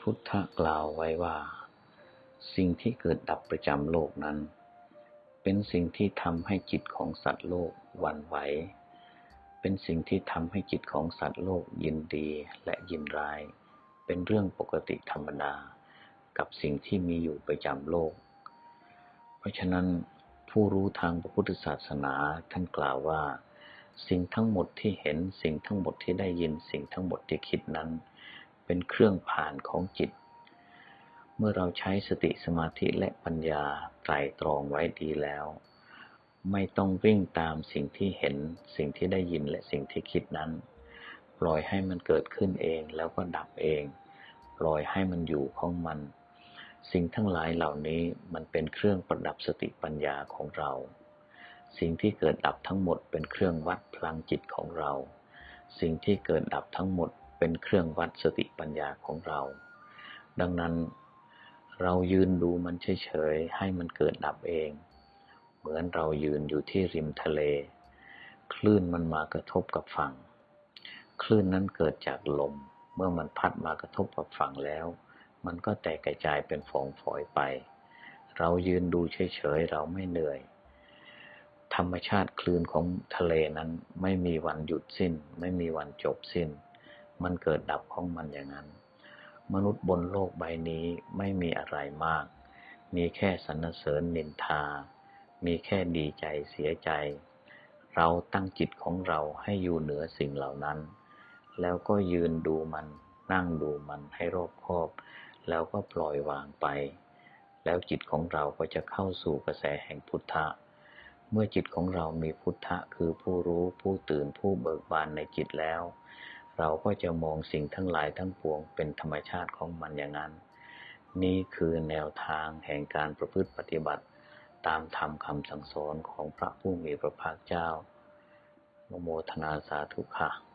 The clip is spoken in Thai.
พุทธะกล่าวไว้ว่า สิ่งที่เกิดดับประจำโลกนั้น เป็นสิ่งที่ทำให้จิตของสัตว์โลกหวั่นไหว เป็นสิ่งที่ทำให้จิตของสัตว์โลกยินดีและยินร้าย เป็นเรื่องปกติธรรมดา กับสิ่งที่มีอยู่ประจำโลก เพราะฉะนั้นผู้รู้ทางพระพุทธศาสนาท่านกล่าวว่า สิ่งทั้งหมดที่เห็นสิ่งทั้งหมดที่ได้ยินสิ่งทั้งหมดที่คิดนั้น เป็นเครื่องผ่านของจิต เมื่อเราใช้สติสมาธิและปัญญาไตรตรองไว้ดีแล้ว ไม่ต้องวิ่งตามสิ่งที่เห็น สิ่งที่ได้ยินและสิ่งที่คิดนั้น ปล่อยให้มันเกิดขึ้นเองแล้วก็ดับเอง ปล่อยให้มันอยู่ของมัน สิ่งทั้งหลายเหล่านี้มันเป็นเครื่องประดับสติปัญญาของเรา สิ่งที่เกิดดับทั้งหมดเป็นเครื่องวัดพลังจิตของเราสิ่งที่เกิดดับทั้งหมด เป็นเครื่องวัดสติปัญญาของเรา ดังนั้นเรายืนดูมันเฉยๆ ให้มันเกิดดับเอง เหมือนเรายืนอยู่ที่ริมทะเล คลื่นมันมากระทบกับฝั่ง คลื่นนั้นเกิดจากลม เมื่อมันพัดมากระทบกับฝั่งแล้ว มันก็แตกกระจายเป็นฝองฝอยไป เรายืนดูเฉยๆ เราไม่เหนื่อย ธรรมชาติคลื่นของทะเลนั้นไม่มีวันหยุดสิ้น ไม่มีวันจบสิ้น มันเกิดดับของมันอย่างนั้น มนุษย์บนโลกใบนี้ไม่มีอะไรมาก มีแค่สรรเสริญนินทา มีแค่ดีใจเสียใจ เราตั้งจิตของเราให้อยู่เหนือสิ่งเหล่านั้น แล้วก็ยืนดูมัน นั่งดูมันให้รอบคอบแล้วก็ปล่อยวางไป แล้วจิตของเราก็จะเข้าสู่กระแสแห่งพุทธะ เมื่อจิตของเรามีพุทธะคือผู้รู้ผู้ตื่นผู้เบิกบานในจิตแล้ว เราก็จะมองสิ่งทั้งหลายทั้งปวงเป็นธรรมชาติของมันอย่างนั้น นี่คือแนวทางแห่งการประพฤติปฏิบัติ ตามธรรมคำสั่งสอนของพระผู้มีพระภาคเจ้าโมโมทนาสาธุค่ะ